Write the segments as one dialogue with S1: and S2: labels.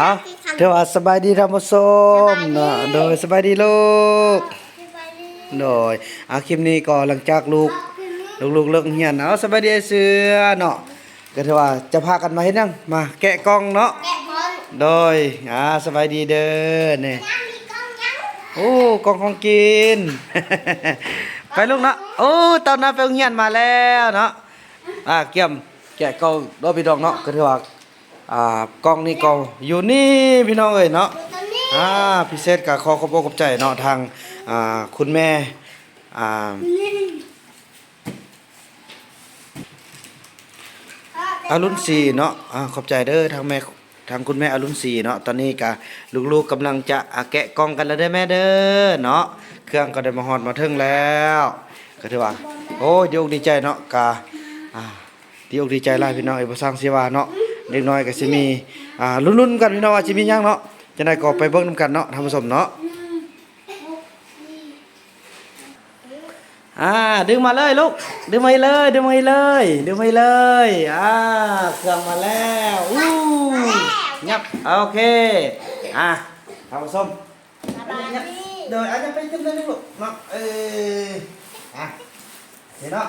S1: เอาเดี๋ยวว่าสบายดีท่านผู้ชมเนาะโดยสบายดีลูกโดยเอาคลิปนี้ก็หลังจากลูกลูกๆเลิกเรียนเอาสบายดีไอ้เสือเนาะก็ถือว่าจะพากันมาเฮ็ดหยังมาแกะกล่องเนาะ
S2: แกะบอล
S1: โดยอ่าสบายดีเด้อนี่
S2: ยังมีกล้องยัง
S1: โอ้กล่องของกิน ไปลูกเนาะโอ้ตอนนั้นไปโรงเรียนมาแล้วเนาะอ่าเกี่ยมแกะกล่องรอพี่น้องเนาะก็ถือว่า อ่ากล่องนี้ก็อยู่นี่พี่น้องเอ้ยเนาะ
S2: อยู่ตรงนี้
S1: อ่าพิเศษกับขอขอบอกขอบใจเนาะทางอ่าคุณแม่อ่าอารุณศรีเนาะอ่าขอบใจเด้อทางแม่ทางคุณแม่อรุณศรีเนาะตอนนี้ก็ลูกๆกำลังจะแกะกล่องกันแล้วเด้แม่เด้อเนาะเครื่องก็ได้มาฮอดมาถึงแล้วก็ถือว่าโอ้ดีอกดีใจเนาะกาอ่าดีอกดีใจหลายพี่น้องไอ้บ่สร้างเสียว่าเนาะ เด็กน้อยก็สิมีอ่าลุ้นๆกันพี่น้องว่าสิมีหยังเนาะจะได้ก็ไปเบิ่งนํกันเนาะท่านผู้ชมเนาะอ่าดึงมาเลยลูกดึงมาให้เลย ดึงมาให้เลยดึงมาให้เลยอ่าเครื่องมาแล้วอู้ยับโอเคอะทำส้ม
S2: สบายดี
S1: เดี๋ยวอาจจะไปขึ้นเลยลูกเนาะเอออะเห็นเนาะ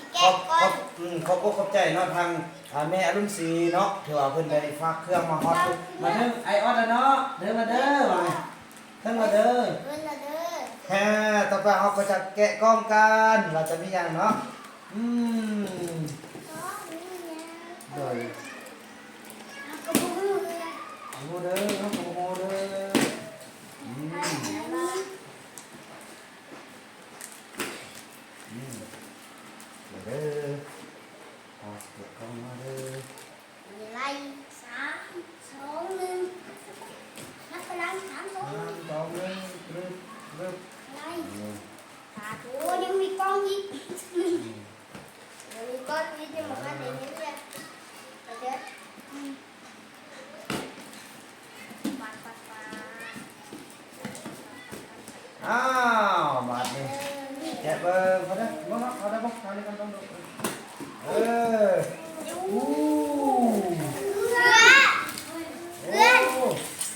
S1: ว่าตอนนี้อ้าวอ้าวที่นี่นั่งนั่งนี่นั่งนั่งนี่กันเลยนั่งนั่งนี่กันเลยอย่าอย่าบังคับให้มันนั่งล่างนี่นี่นี่นี่นี่นี่เอ้ยนั่งล่างนี่ก็ได้นะนั่งล่างเอ้ยเอาลูกเออลูกตอนนั่งกันได้แล้วเนาะแต่ว่าตอนนี้เนาะกันว่าอ่าขอบขอบอืมขอบอกขอบใจเนาะทางอ่าแม่อรุณศรีเนาะที่ว่าเพิ่นได้ฝากเครื่องมาฮอดมาเด้อไอออดเนาะเด้อมาเด้อว่าไงเด้อมาเด้อ
S2: เงินละเด้อ
S1: แฮะต่อไปเราก็จะแกะกล้องกันเราจะมีอย่างเนาะอืม
S2: อ๋อนี่ไง
S1: เดี๋ยว
S2: เอากระบุงเลย
S1: โอ้เด้อน้องโอ้เด้ออืมอืมเด้อเอาเก็บกล้องมาเด้อ
S2: มีไรสามสองหนึ่งนับกำลังสามสอง
S1: น้ำสองหนึ่งรึบรึบ
S2: ไร
S1: อืม
S2: สาธุยังมีกล้องอีกยังมีกล้องอีกจะมากันในนี้เลยเดี๋ยวปัดปัดปัด
S1: อ้าวบาดนี่
S2: นี่
S1: แกะเบิ่งเขาได้บ่เนาะเขาได้บ่ทำนี่กันต้องดูเอออู้
S2: เรือ
S1: โอ้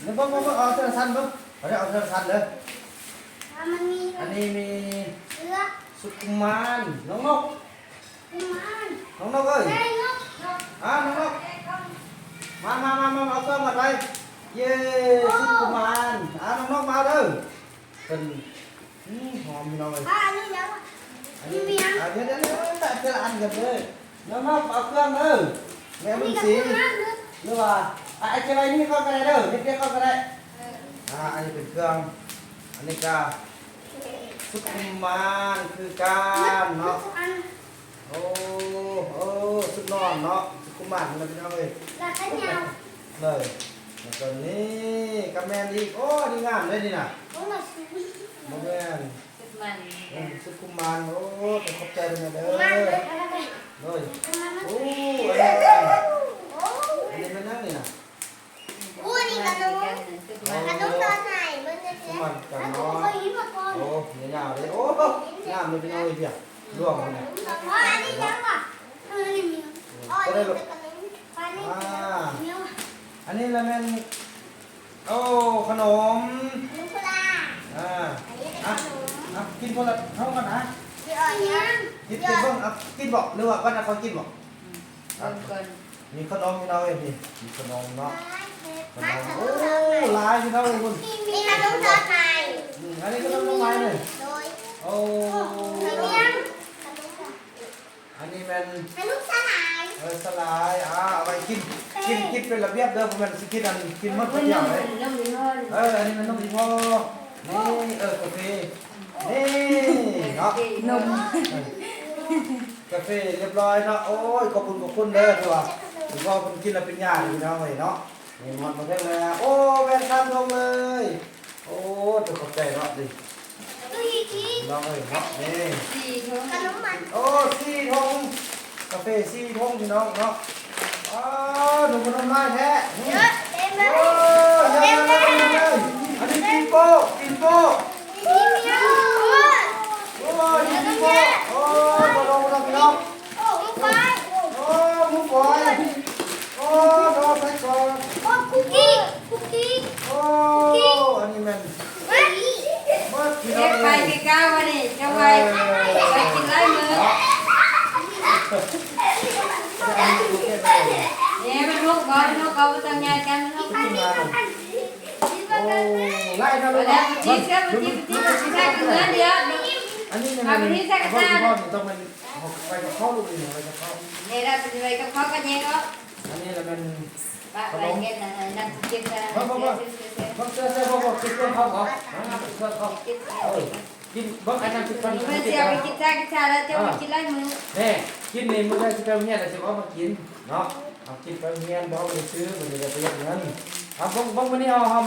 S1: เดี๋ยวบ่บ่บ่เอาเท่าสั้นเบิ่งเอาได้เอาเท่าสั้นเด้อ
S2: ถ้า มันมี
S1: อันนี้มี
S2: เรือ
S1: สุกุมารน้องนก
S2: กุมาร
S1: น้องนกเอ้ย
S2: ได้นกนก
S1: อ่าน้องนกมามามามาเอาเครื่องมาไปเย้สุกุมารอ่าน้องนกมาเด้อเป็นอืมหอมพี่น้องเอ้ย
S2: อ่านี่แล้วอะ
S1: อันนี้อ่าเดี๋ยวเดี๋ยวเดี๋ยวแต่แต่ละอันกันเลยน้องนกเอาเครื่องเด้อแม่ลุงสีหรือว่าอะไอ้เจ้าไอ้นี่เข้ากันได้เด้อเด็กๆเข้ากันได้อ่าอันนี้เป็นเครื่องอันนี้ก็ สุกุมารคือการเนาะ
S2: อัน
S1: โอ้โอ้สุดนอนเนาะสุกุมารนะพี่น้องเอ้ย
S2: ละกันยาว
S1: เลยแล้วก็นี่กระแมนอีกโอ้นี่งามเลยนี่น่ะ
S2: โอ้ละสิ
S1: โมแมน
S3: สุดมัน
S1: เออสุกุมารโอ้ต้องขอบใจด้วยนะเด้อ
S2: กุมารเลยอะไรกัน
S1: เลย
S2: กุมารนะ
S1: โอ้อันนี้
S2: โอ้
S1: อันนี้มันนั่งนี่น่ะ
S2: โอ้นี่ขนม
S3: สุด
S2: ข
S3: มัน
S2: นมตอนไหนเมื่อเช้าแล้วก็เคยยิ้มมาก่อน
S1: โอ้ยยาวเลยโอ้งามเลยพี่น้องเอ้ยเพียร่วงเลยน
S2: อ๋ออันนี้ยังว่ะออนี่มีอ๋อนี่เป็นขนมปลานี่เนี้
S1: อันนี้ละแม่นโอ้ขนม
S2: ลูกปลา
S1: อ่า
S2: อะ
S1: อะกินคนละเท่ากันนะ
S2: เดี๋ยวยัง
S1: กินกินบ้างอะกินบอกหรือว่าบ้านเขากินบอกมีขนมพี่น้องเอ้ยนี่มีขนมเนาะ โอ้
S2: มตอนไหน
S1: หลายพี่น้องเอ้ยคุณ
S2: มีขนมตอนไหน
S1: อืมอันนี้ขนมลงไม้เลย
S2: โดย
S1: โอ้
S2: ขนมยังขนม
S1: อันนี้เป็น
S2: ขนมสลาย
S1: เออสลายอ่าเอาไปกินกินกินเป็นระเบียบเด้อผมมันสิกินอันกินหมดทุกอย่างเลย
S3: น้ำมันร้อน
S1: เอออันนี้มันต้องดีพ่อนี่เออกาแฟนี่เนาะ
S3: นม
S1: กาแฟเรียบร้อยเนาะโอ้ยขอบคุณขอบคุณเด้อที่ว่าที่พ่อผมกินแล้วเป็นยาพี่น้องเอ้ยเนาะ นี่หมดมาเท่าเลยโอ้แว่นคันลงเลย โอ้ตัวขอบใจเนาะดิ
S2: ตุยกิน
S1: พี่น้องเอ้ยเนาะนี่
S3: สี่ถุง
S2: ขนมมัน
S1: โอ้สี่ทงกาแฟสี่ทงพี่น้องเนาะอ๋อหนุ่มน้ำลายแท้นี่
S2: เยอะเต็มเลย
S1: โอ้ยเยอะเลยเยอะเลยอันนี้กินโป้กินโป้
S2: มีเมียโอ้ย
S1: โอ้ยกินโป้โอ้ยมาลงมาลงพี่น้อง
S2: โอ้ลูกไป
S1: โอ้ยมุกบอยโอ้ยรอไปก่อน
S2: โอ้คุกกี้คุกกี้
S1: โอ้อันนี้มัน
S2: เฮ้ย
S1: เมื่อพี่น้
S3: เก็
S1: อง
S3: บไป
S1: เลย
S3: ที่เก้าวันนี้จะไปไปกินไรมือเนี่ยมันลุกก่อนลุกเอาไปทำงานกันลุก
S1: กินมาโอ้ไล่เรา
S3: ไป
S1: เลย
S3: แล้
S1: นะ
S3: วจีบกันจีบจีบจีบกันเงินเดียว
S1: อันนี้เนี่ยมันพ่อที่พ่อต้องมันไปกับข้าวลูกนี่ไปกับข้าว
S3: เนี่ยเราไปไปกับเขากันเนี่ยก็
S1: อันนี้แหละมัน
S3: ไปเงินนั่งกินกัน
S1: บางเสื้อเสื้อพ่อบอกกินเสื้อเขาเหรอเสื้อเขาเออกินบางอันนั้นกินกัน
S3: มันเสียไปกิน ชากินชาแล้วจะไปกินไรมือ
S1: นี่กินนี่มึงได้สิไปเมียแต่สิเอามากินเนาะเอากินไปเมียบ่ไปซื้อมันจะประหยัดเงินเอาบางบางวันนี้เอาเอา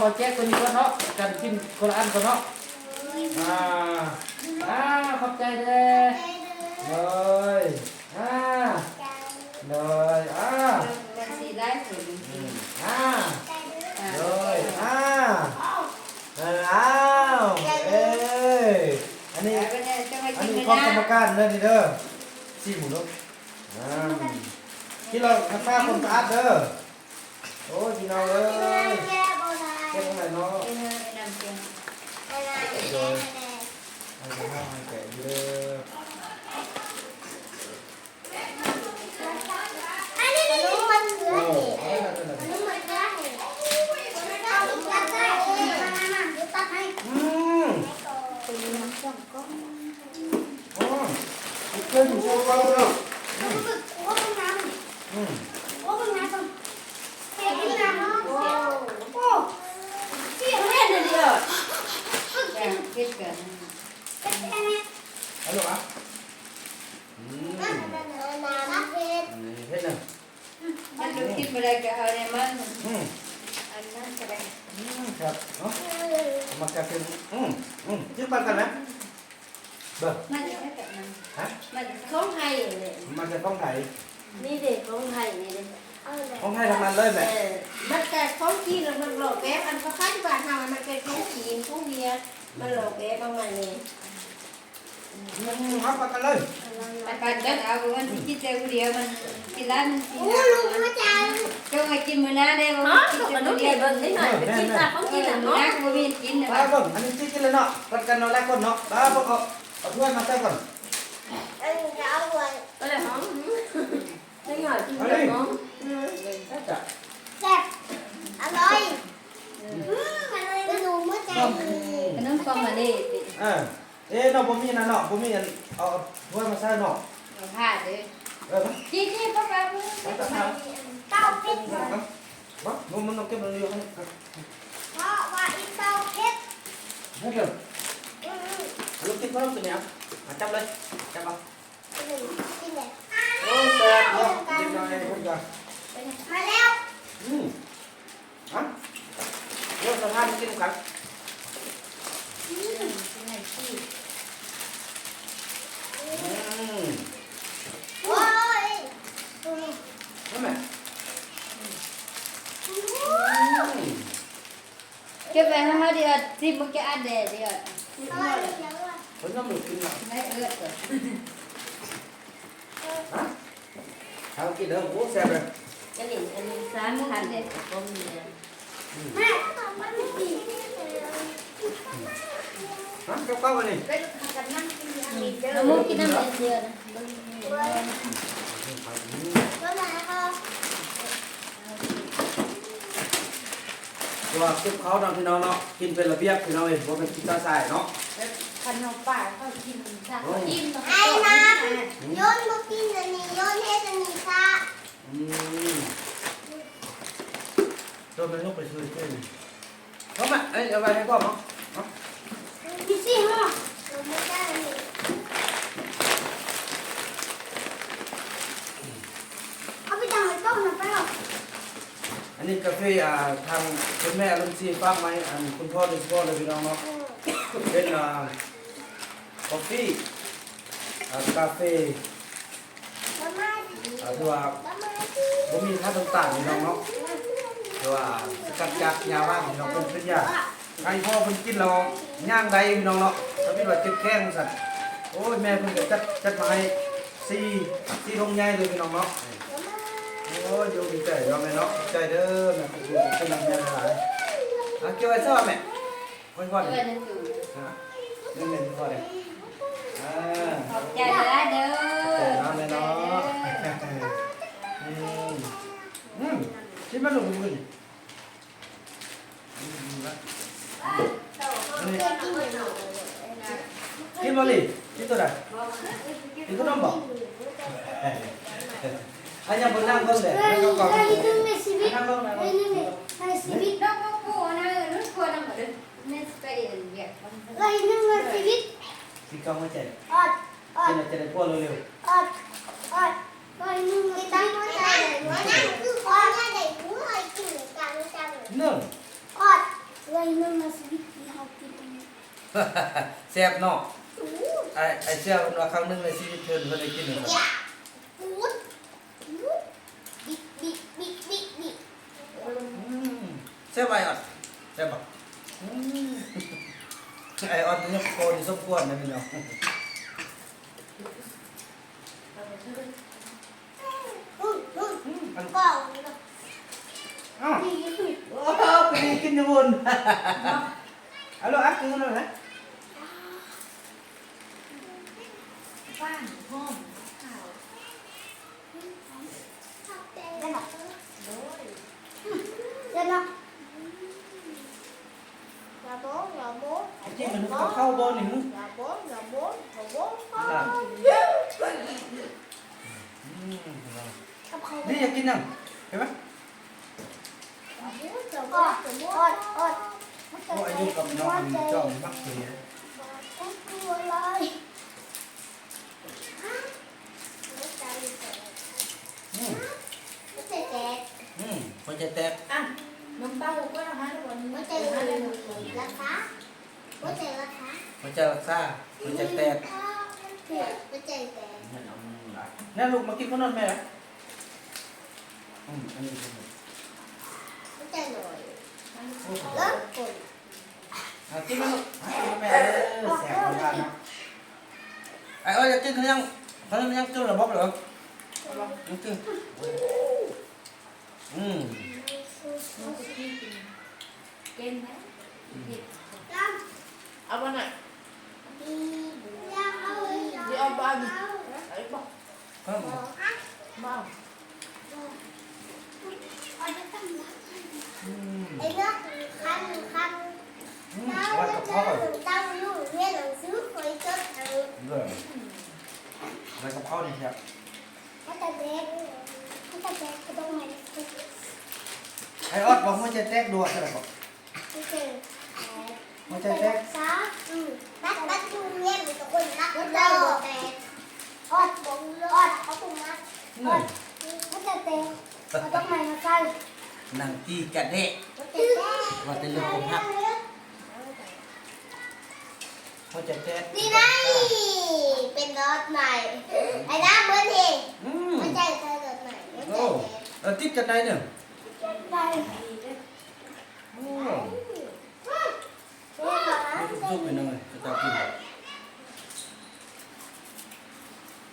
S1: มาแจกตัวนี้ก่อนเนาะกันกินคนละอันก่อนเนาะอ่าอ่าขอบใจเด้อเลอ่าเลยอ่า
S3: มันสีไรสุด
S1: อ่าเลยอ่าเอออ้าวเอ้ยอันนี้
S3: ไปเนี่ยจะไป
S1: อัน
S3: กิน
S1: นี้
S3: กัน
S1: ของกรรมการเด้อนี่เด้อสี่หมูลูกอ่าที่เราทักษะคนสะอาดเด้อโอ้ยพี่น้องเอ้ยเก็บตรงไหนเนาะ
S3: เออน้ำเค็ม
S1: เอาไปให้แกะอยู่เด้อโอ้เอาไปให้ตัวไหนอืมอ๋ออีกเครื่องอยู่โซ่เบาเนาะอืม
S3: เดียวแกคิดกัน
S1: เอาลูกอะอืมอันนี้เฮ็ดน่ะ
S3: มันดูคิดไปเลยก็เอาเนี่ยมัน
S1: อืม
S3: อันนั้นก็ได้
S1: อืมครับเนาะ เอามากระเทียมอืมอืมจิ้มปันกันไหมเบิ่ง
S3: มันจะได้กับมัน
S1: ฮะ
S3: มันจะ
S4: ของไทยเลย
S1: มันจะต้องไหน
S4: นี่เด็กของไทยนี่เด็ก
S1: ต้องให้ทำงานเลยแม่
S4: เออมันแต่ของจีนแล้วมันหลอกแป๊บอันก็ค่าที่บ้านทำมันเองจีนของเวียดมันหลอกแป๊บประมาณนี้
S1: อืมครับปันกันเลย
S3: มันกันกันเอามันคิดแต่เดียวมันกินแล้วมันกิน
S2: โอ้ลุงมาจัง
S3: จงไปกินมื้อหน้าได้บ่
S4: ฮะ
S3: กิน
S4: ข
S3: แต่
S4: น
S3: มื้
S4: ม
S3: อ
S4: เด็
S3: เดียว
S4: กเบิ่งนิดหน่อยไปกินจากของ
S3: กิน
S4: น
S3: แต่
S4: แล้ว
S3: มื้อห
S4: เนาะ
S3: น้าบ่มีกินนะ
S1: ได้ก่อนอันนี้จิ้มกินเลยเนาะปันกันเราได้ก่อนเนาะได้พวกเอาเอาถ้วยมาใส่ก่อน
S2: อันนี้จะเอาไว้
S4: ก็เลยหอมนิดหน่อยกินแบบหอม
S1: ได้จ้ะ
S2: แซ่บอร่อยอืมมันเลยหนูมาจัง
S3: ขนมปังอันนี้
S1: เออ เอ๊ะเนาะบ่มีนะเนาะบ่มีอันเอาเอาถ้วยมาใส่เนาะ
S3: เอาผ้าเด้อ
S1: เออมา
S3: จี้จี้ป้าป้ามือ
S1: เอาตะไคร้
S2: เต้าเพชร
S1: เอามามันมันต้องเก็บมันอยู่ให้ครับ
S2: เพราะว่าอีเต้าเพชร
S1: ให้เดี๋ยว
S2: อืม
S1: ลูกติ๊กมาลูกตัวเนี้ยเอาจับเลยจับเอา
S2: กินเลยกินเลย
S1: โอ้แซ่บเนาะกินหน่อยพุ่นจ้ะ
S2: มาแล้ว
S1: อืมฮะเดี๋ยวสถานกินกัน
S3: กินให้ขี้
S1: อืม
S2: โอ้ยอืม
S1: นั่นแหละ
S3: เก็บไว้ให้มาเดี๋ยวสิบ่จะอัดแดดเดี๋ยว
S2: อร่
S1: นน้ำหมึกกินหน่อย
S3: ไม่เอื้อก่อน
S1: ฮะเอากินเด้อโอ้แซ่บเลย
S4: อันนี้อันนี้สามพันเด็กของเวียด
S2: แม่มันไม่ดี
S1: ฮะกับข้าวอันนี้
S2: เป็นกันนั่งกินอย่างนี้เด้อ
S3: น้ำมูกกินน้ำเดือดนะ
S2: แล้วไหนก็
S1: ตัวซุปเขาเนาะพี่น้องเนาะกินเป็นระเบียบพี่น้องเอ้ยบ่เป็นกินตาใส่เนาะ
S3: คันเอาป่าเขากินซะกินต้อง
S2: ไอ้น้ำโยนมากินอันนี้โยนให้อันนี้ซะ
S1: อืมตัวมันลูกไปช่วยช่วยเอามาเอ้ยเอาไว้ให้พ่อมั้ง
S2: พี่สิฮะหนูไม่ได้อันนี้เอาไปจังเลยต้มหน่อยไปหรอ
S1: อั นนี้กาแฟอ่าทางคุณแม่ลุงซีฝากไว้อันคุณพ่อโดยเฉพาะเลยพี่น้องเนาะเป็นอ่ากาแฟอ่ากาแฟอ่าที่ว่า
S2: มามา
S1: บ่มีค่าต่างๆพี่น้องเนาะต่ว่าสกัดจากยาบ้านพี่น้องเป็นเป็นยาใครพ่อเพิ่นกินแล้วย่างใดพี่น้องเนาะถ้าพี่ว่าเจ็บแข้งสั่นโอ้ยแม่เพิ่นก็จัดจัดมาให้สี่สี่ทงใหญ่เลยพี่น้องเนาะ โอ้ยอยู่ดีใจเนาะแม่เนาะใจเด้อแม่ขอบคุณเป็นนำแม่หลายอะเกี่ยวไว้ซะแม่ค่อยๆ
S3: เพื่
S1: นี่
S3: อนนั่นอยู่
S1: ฮะนี่แม่พ่อเด้ออ่า
S3: ขอบใจหลายเด้อ
S1: แต่น้ำแม่เนาะอืมอืมชิมมาลูกมึงอืมละนี่กินบ่ลิกินตัวใดกินขนมบ่ อันยังบ่นั่งเบิ่งเด้
S2: เฮ้ย
S1: นั่งก่อน
S2: เฮ้ยนึงในชีวิต
S1: นั่งลงนั่งล
S2: เฮ้ย
S1: ง
S2: นึงในชีวิต
S3: ดอกบัวปูนะนึกกลัวนะเหมือนนี่ไปเรียกมัน
S2: เฮ้ยนึงในชีวิต
S1: สิกองมาใจ
S2: อดอ
S1: กิ
S2: ด
S1: นแล้วจะได้พวเร็ว
S2: อดอดเฮ้ยนึงในตั้งหัวใจหัวใจคือหัวใจเด็กหัวใจกินกันจัง
S1: นื่ง
S2: อดเฮ้ยนึงในชีวิตที่เขากิน
S1: แซ่บเนาะไอ้ไอ้เชื่อว่าครั้งนึงในชีวิตเพิ่นเพิ่นได้กินหนึ่ง
S2: ยาอู้อู้บิ๊กบิ๊กบิ๊กบิ๊กบิ๊ก
S1: อืม แซ่บไปอะแซ่บบ่อืมไอ้ออดนี่โคนี่สมควรนะพี่น้อง
S2: อู้อู้
S1: อืมอัน
S2: กล่อง
S1: อ้าว
S2: นี่คือ
S1: โอ้ไปกินอยู่บนเอาลูกอักกินกันเลยนะ
S3: บ้านห้องข้าว
S2: ได้หรอได้หรอ là bố là bố
S1: ไอ้ที่มันเข้าเข้าบนนี่มึง
S2: là bố là bố là bố
S1: น่ะ
S2: không
S1: อืม
S2: không không
S1: นี่อยากกินยังเห็นไหม
S2: là bố là bố là bố ôi ôi
S1: โอ้อายุกับน้องมันจ้องมักเสีย
S2: Em cua lời
S1: อืม
S2: Nó chạy chạy
S1: อืมคะแตก
S3: อะน้องเต้าก็ทำให้ทุกคนไม่
S2: chạy
S3: ใจ
S2: là
S3: เลย
S2: lá khá Nó chạy là khá
S1: คนจะรักษาคนจะแตก
S2: Nó chạy chạy
S1: นั่นลูกมากินขนมแม่หรออืมอันนี้เป็น
S2: Nó chạy nổi
S1: โอ้โห
S2: Lớn cùi
S1: อะกินมาลูกอะกินแม่เด้อแสบมือนกันเนาะไอ้อ้ยอยากกินขนยังขนยังกินระบบเหรอยังกินอืม
S3: เก่งไหม
S2: Lắm
S3: เอาวันไหน
S2: Đi ra ơi
S3: Đi ôm ba đi. ไอ้บอก
S1: ขนม
S3: บ้า
S2: Ôi nó tâm lắm
S1: อืม
S2: Ê nó khăn khăn
S1: อืม
S2: Tao
S1: ว่ากับพ่อก่อน
S2: tao luôn nghe lần trước rồi cho thằng
S1: เรื่องอะไรกับพ่อนี่ครับ
S2: Nó ta đẹp Nó ta đẹp cái đông này
S1: ไอ้ออดบอกมันจะแตกดัวใช่ไหมบอก
S2: Cái kìa
S1: Nó chạy chết.
S2: Sao? Ừ Bắt bắt luôn nghe mình có quần lắc Nó ta đẹp Ôi bụng Ôi có cùng mắt
S1: หนึ่ง
S2: Nó ta đẹp Ở trong này là sao?
S1: หนังตีกระเดะ
S2: Nó đẹp
S1: Và tên lưng cũng hắc. เขาจะแตก
S2: Đi đây Bên đợt này Ai đã bữa thì
S1: อืม
S2: Nó chạy theo đợt này Nó
S1: โอ้
S2: chạy
S1: เออติดกันได้เนี่ย
S2: Đây
S1: โอ้
S2: Thế mà
S1: ซุปๆไปหน่อ ยจะตากิน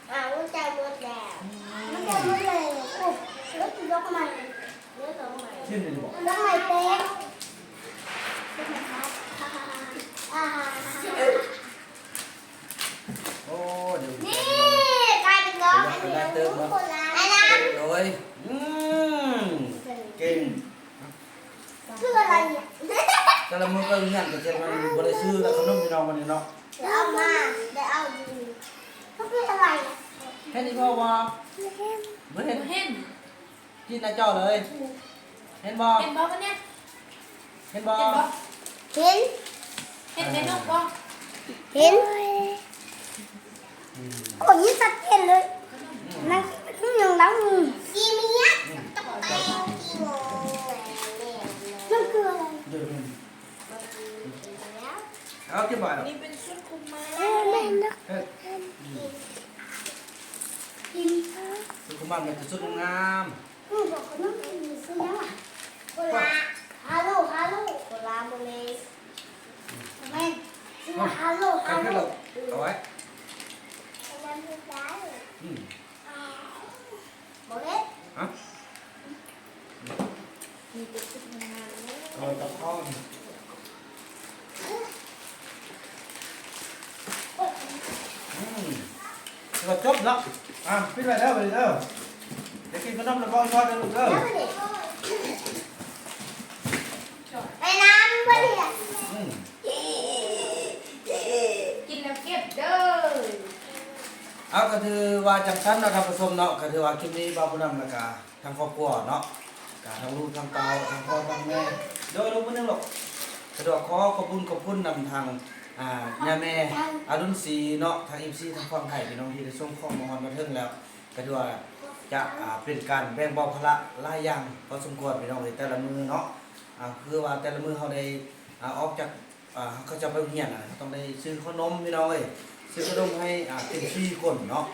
S2: À, nó chạy một đèo Nó chạy một đèo Ôi, nó chỉ giống mày Nó giống mày
S1: ชิมเลยบอก
S2: Nó mày té À,
S1: โอ้เดี๋ยว
S2: Nè, cài bên đó
S1: Bây giờ phải đang tươm hả?
S2: Ai làm
S1: โอ้ยอืมเก่ง
S2: Cứ là gì
S1: แต่ละมือก็งานกับเช่นมันบริซื้อแล้วขนมพี่น้องมันนี่เนาะ
S2: Để ông mà Để ông Không biết là gì
S1: แค่นี้พอวะไม่เห็น
S3: เห็น
S1: กินหน้าจอเลย เห็นบ่
S3: เห็นบอกกันเนี่ย
S1: เห็นบ่
S3: เห็นบอก
S2: Hiến
S3: เห็นในนกบอก
S2: Hiến
S1: อืม
S2: Ôi, với sạch tiền rồi
S1: อืม
S2: Nó cũng nhường đóng Kim nhá Tóc tay Kim
S1: เอาเก็บบ่อยหรอ
S3: นี่เป็นชุดคุมมา
S2: แม่แม่
S1: นักกินข้า
S5: ว
S1: ชุดคุมมามันจะชุดงาม
S2: หนูบอกเขาต้องกินซื้อแล้วอ่ะคนละฮัลโหลฮัลโหลคนละโมเลสแม่ซื้อฮัลโหลฮัลโหล
S1: เอาไว้อืม
S2: โมเลส
S1: อ่ะ
S4: มีแต่ชุดงามเลย
S1: เอาตะข้อ ก็จบแล้วอะปิดไว้แล้วไปเด้อเดี๋ยวกินขนมแล้วก็ทอดเลยลูกเด้อ
S2: แล้วไปเด็กไปน้ำไปเด็ก
S1: อืม
S4: กินแล้วเก็บเด้อ
S1: เอาก็คือว่าจังชั้นนะครับผู้ชมเนาะก็คือว่าคลิปนี้บ่าวผู้นำแล้วก็ทางครอบครัวเนาะก็ทั้งลูกทั้งเต้าทั้งพ่อทั้งแม่โดยลูกมื้อนึงหรอกสะดวกขอขอบคุณขอบคุณนำทาง อ่าย่าแม่อารุณศรีเนาะทาง MC ทางฝั่งไทยพี่น้องที่ได้ส่งข้อมูลมาถึงแล้ว ก็ถือว่าจะอ่าเป็นการแบ่งเบาภาระหลายอย่างพอสมควรพี่น้องเลยแต่ละมือเนาะอ่าคือว่าแต่ละมือเขาได้อ่าออกจากอ่าเขาจะไปโรงเรียนอะต้องได้ซื้อขนมพี่น้องเอ้ยซื้อขนมให้อ่าเป็นสี่คนเนาะ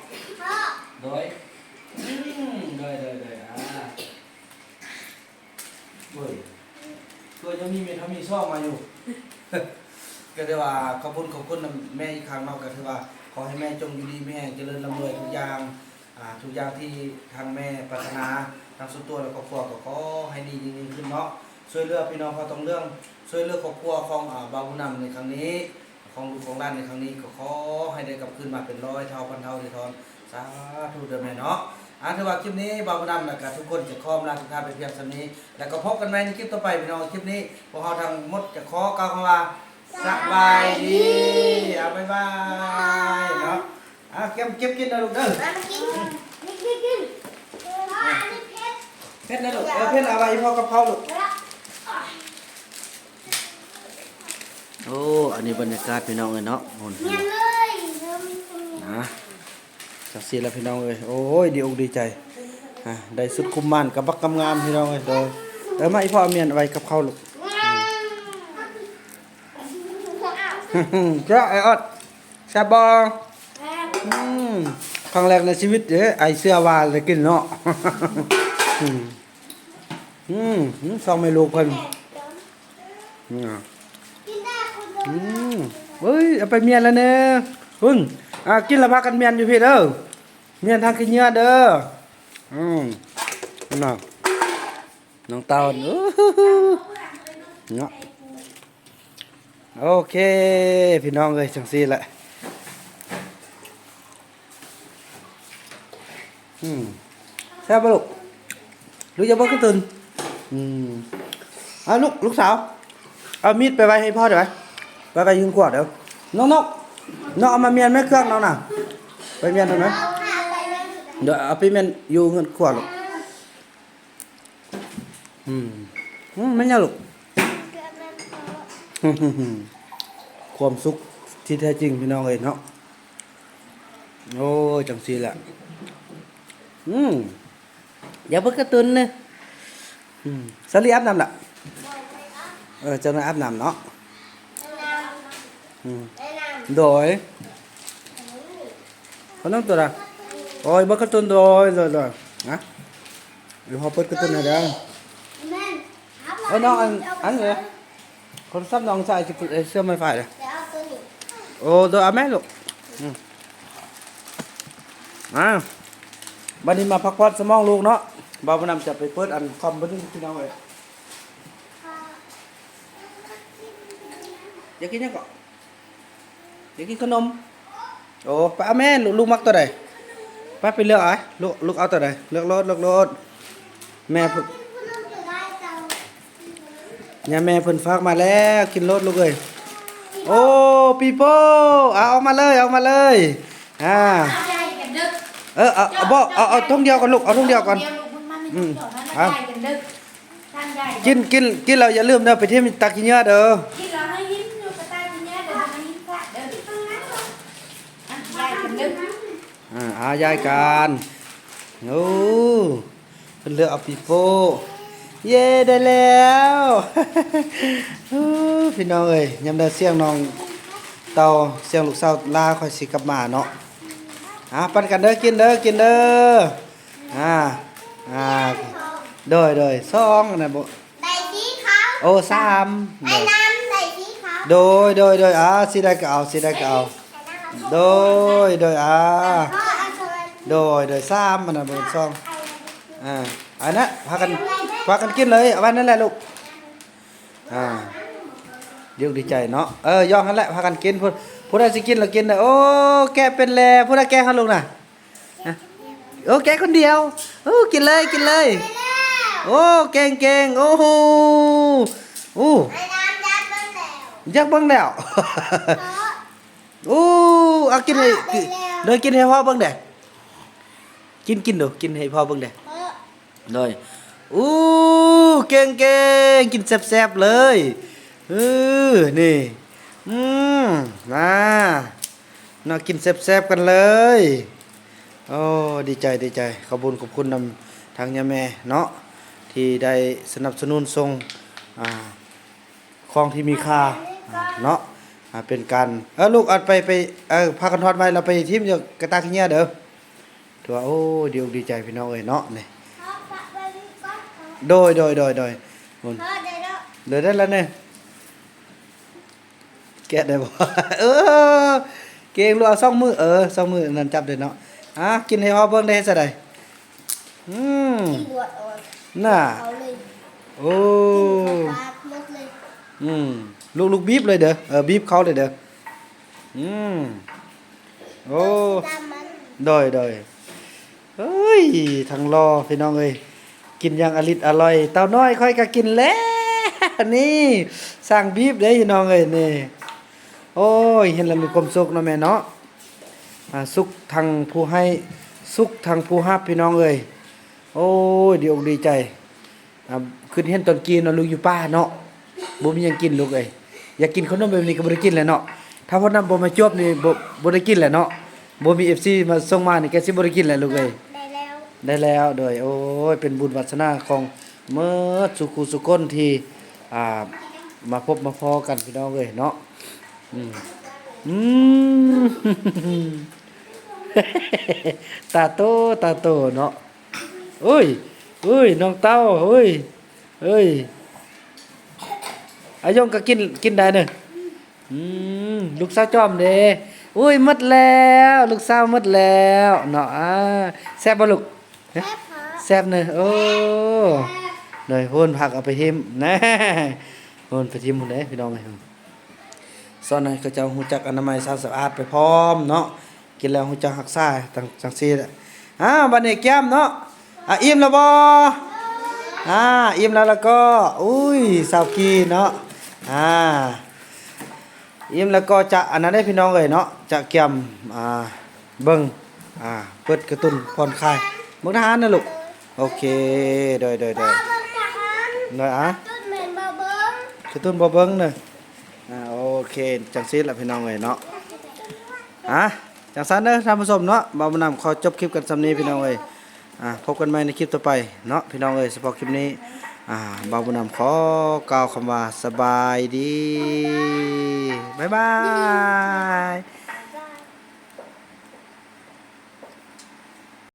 S1: โดยอืมโดยโดยโดยอ่าโดยตัวยังมีเมทามีซ่อมมาอยู่ ก็ถือว่าขอบคุณขอบคุณแม่อีกครั้งเนาะก็ถือว่าขอให้แม่จงอยู่ดีแม่เจริญร่ำรวยทุกอย่างอ่าทุกอย่างที่ทางแม่ปรารถนาทางส่วนตัวและครอบครัวก็ขอให้ดียิ่งขึ้นเนาะช่วยเหลือพี่น้องเขาต้องเรื่องช่วยเหลือครอบครัวของอ่าบาวบุญนำในครั้งนี้ ของลูกของหล้านในครั้งนี้ก็ขอให้ได้กลับคืนมาเป็นร้อยเท่าพันเท่าที่ทอนสาธุเด้อแม่เนาะอ่าถือว่าคลิปนี้บาวดำแล้วก็ทุกคนจะขอมลาทุกท่านไปเพียงเท่านี้ แล้วก็พบกันใหม่ในคลิปต่อไปพี่น้องคลิปนี้พวกเราทั้งหมดจะขอกล่าวคำว่า สบายดีอ่าบ๊ายบายเนาะอ่าเก็บเก็บกินนะลูกเด้อ
S2: มากินนี่กินกินพ่ออันนี้เพชร
S1: เพชรนะลูกเออเพชรเอาไว้พ่อกับเขาลูก
S2: แล้ว
S1: โอ้อันนี้บรรยากาศพี่น้องเลยเนาะหุ่น
S2: เงียบเลยเริ่มมีคนเงียบ
S1: นะจักสีแล้วพี่น้องเลยโอ้ยดีอกดีใจอ่าได้สุดคุ้มม่านกับบักกำงามพี่น้องเลยโดยเออมาอีพ่อเอาเมียนเอาไว้กับเขาลูก เจ้าไอออดแซบบออืมครั้งแรกในชีวิตเด้อไอเสื้อวาเลยกินเนาะอืมอืมอืมสองไม่ลูกเพิ่นอืม
S2: กินได้คุณโด
S1: อื
S2: น
S1: มเฮ้ยเอาไปเมียนแล้วเน่เพิ่งอ่ากินละพากันเมียนอยู่พี่เด้อเมียนทางกินเนื้อเด้ออืมน้องน้องเต่าเนาะ โอเค พี่น้องเอ้ยจังซี่แหละอืมแซ่บปะลูกลูกจะบอกก็ตื่นอืมเอาลูกลูกสาว เอามีดไปไว้ให้พ่อเดี๋ยวไปไปไปยิงขวดเดี๋ยวน้องนกน้องเอามาเมียนแม่เครื่องน้องน่ะ ไปเมียนตรงนั้น
S2: เอาขาไปเลย
S1: เดี๋ยวเอาไปเมียนอยู่เงินขวดลูกอืมอืมไม่ยากลูก ความสุขที่แท้จริงพี่น้องเอ้ยเนาะโอ้ยจังสีแหละอืมอย่าเพิ่งกระตุนเลยอืมสลีอาบน้ำละเออเจ้าหน้าอาบน้ำเนาะอืม
S2: แนะนำ
S1: โดยเขาต้องตัวละโอ้ยบักกระตุนโดยโดยโดยนะเดี๋ยวพอเปิดกระตุนให้ได้
S2: แม่น
S1: เอ้ยน้องอันอันเห รอคนซับน้องใส่จะเสื้อไม่ฝ่ายเลย
S2: เดี๋ยวเอาตัวนี้
S1: โอ้โดยเอาแม่ลูกอืมอ่าบัดนี้มาพักผ่อนสมองลูกเนาะบ่าวพนำจะไปเปิดอันคอมบัดนี้พี่น้องเอ้ยอยากกินหยังก่อนอยากกินขนม โอ้ไปเอาแม่ลูกลูกมักตัวใดไปไปเลือกเอะลูกลูกเอาตัวใดเลือกรถเลือกรถแม่เพิ่น
S2: คุณน้องจะได้เจ้า
S1: เนี่ยแม่เพิ่นฝากมาแล้วกินรถลูกเอ้ยโอ้ปีโป้เอาเอามาเลยเอามาเลยอ่า
S4: ใจกันดึก
S1: เออเอาเอาบ่เอาเอาทุ่งเดียวก่อนลูกเอาทุ่งเดียวก่อน
S4: เดียวลูกมันมัน
S1: อืม
S4: เดี๋ยวมัน
S1: เอา
S4: ใจกันดึกทางใหญ่
S1: กินกินกินเราอย่าลืมเด้อไปเที่ยวตักกินเยอะเด้อ
S4: กินแล้วให้ยิ้มอยู่กระต่ายกินเนี้ยเดี๋ยวมันยิ้มค่ะเดี๋ยวที่ต้องงั้นอะใจกันดึก
S1: อ่าอายายกันโอ้เพิ่นเลือกเอาปีโป้ เย้ได้แล้วโอ้พี่น้องเอ้ยยามได้เสียงน้องเต่าเสียงลูกสาวลาค่อยสิกลับมาเนาะอะปันกันเด้อกินเด้อกินเด้ออ่าอ่าโดยโดยสองนะบ่
S2: ได้สีขาว
S1: โอ้สาม
S2: ไอ้น้ำได้สีขาว
S1: โดยโดยโดยอ่าสิได้ก็เอาสิได้ก็เอาโดยโดยอ่า
S2: พ่อเอาสลัด
S1: โดยโดยสามมันน่ะเบิ่งสองอ่าอันนั้นพากัน พากันกินเลยเอาไว้นั่นแหละลูกอ่าเดี๋ยวดีใจเนาะเออย่องนั่นแหละพากันกินพูดผู้ใดสิกินเรากินน่ะโอ้แกเป็นแลผู้ใดแกเขาลูกน่ะนะโอ้แกคนเดียวโอ้กินเลยกินเลย
S2: ไปแล้ว
S1: โอ้เก่งเก่งโอ้โหโอ้
S2: ไอ้น้ำยัดมันแล้ว
S1: ยักเบิ่งแล้ว
S2: เพราะ
S1: โอ้เอากินให้กินเดินกินให้พ่อเบิ่งเด้กินกินดูกินให้พ่อเบิ่งเด้
S2: เพราะ
S1: เลย อู้เก่งเก่งกินแซ่บๆเลยเออนี่อืมมาน่ากินแซ่บๆกันเลยโอ้ดีใจดีใจขอบคุณขอบคุณนำทางยาแม่เนาะที่ได้สนับสนุนส่งอ่าของที่มีค่าเนาะเป็นการเออลูกเอาไปไปเออพากันทอดไว้เราไปทิมอยู่กระตาขี้เงี้ยเด้อถือว่าโอ้ดีอกดีใจพี่น้องเอ้ยเนาะนี่
S2: เพราะปะไปนี่ก่ อนเพราะ
S1: โดยโดยโดยโดยมัน
S2: เพราะได้แล้ว
S1: เหลือได้แล้วเนี่ยแกะได้บ่เออเก่งลูกเอาสองมือเออสองมือนั่นจับได้เนาะอะกินให้พ่อเบิ่งได้เฮ็ดซะได้อืม
S2: กินบวชออก
S1: น่ะ
S2: เอาเลย
S1: โอ้
S2: ปากหมดเลย
S1: อืมลูกลูกบีบเลยเด้อเออบีบเขาเลยเด้ออืมโอ้
S2: ตามมัน
S1: โดยโดยเฮ้ยทั้งรอพี่น้องเอ้ย กินอย่างอริดอร่อย เต้าน้อยค่อยก็กินแล้ว นี่สร้างบีบเด้พี่น้องเอ้ยนี่ โอ้ย เห็นแล้วมีความสุขเนาะแม่เนาะสุขทางผู้ให้สุขทางผู้รับพี่น้องเอ้ยโอ้ยดีอกดีใจขึ้นเห็นตอนกินเนาะลูกอยู่ป้าเนาะบ่มียังกินลูกเอ้ยอยากกินขนมแบบนี้ก็บ่ได้กินแหล้วเนาะถ้าพ่อนั้นบ่มาจบนี่บ่บ่ได้กินแหละเนาะบ่มี FC มาส่งมานี่แกสิบ่ได้กินแหละลูกเอ้ย
S2: ได้แล้ว
S1: ได้แล้วโดยโอ้ยเป็นบุญวาสนาของเมื่อสุขุสุคนที่อ่ามาพบมาพอกันพี่น้องเอ้ยเนาะอืมอืมตาโตตาโตเนาะเอ้ยเอ้ยน้องเต้าเอ้ยเอ้ยอายงก็กินกินได้เด้ออืมลูกสาวจอมเด้อุ้ยมดแล้ว ลูกสาวมดแล้วเนาะแซ่บบ่ลูก
S2: แค่พอ
S1: แซ่บเนอะโอ้หน่อยโหนผักเอาไปทิมนะโหนไปทิมหมดเลยพี่น้องเอ้ยสอนให้เขาเจ้าฮู้จักอนามัยสะอาดไปพร้อมเนาะกินแล้วฮู้จักรักษาจังจังซี่แหละอ่าบัดนี้แก้มเนาะอะอิ่มแล้วบ่อ่าอิ่มแล้วแล้วก็อุ้ยสาวกีเนาะอ่าอิ่มแล้วก็จะอันนั้นได้พี่น้องเอ้ยเนาะจะเกี่ยมอ่าเบิ่งอ่าเปิดกระตุ้นผ่อนคลาย มื้อทหารนะลูก โอเคโดยโดยโด
S2: ป้าย
S1: โเบิ่
S2: งทหาร
S1: ดยอะ
S2: จุดเหม็นบ่เบิ่ง
S1: กระตุ้นบ่เบิ่งเด้ออ่าโอเคจังซี่ล่ะพี่น้องเอ้ยเนาะอะจังซันเด้อท่านผู้ชมเนาะบ่าวนำขอจบคลิปกันซำนี้พี่น้องเอ้ยอ่าพบกันใหม่ในคลิปต่อไปเนาะพี่น้องเอ้ยเฉพาะคลิปนี้อ่าบ่าวบุญนำขอกล่าวคำว่าสบายดี บ๊ายบาย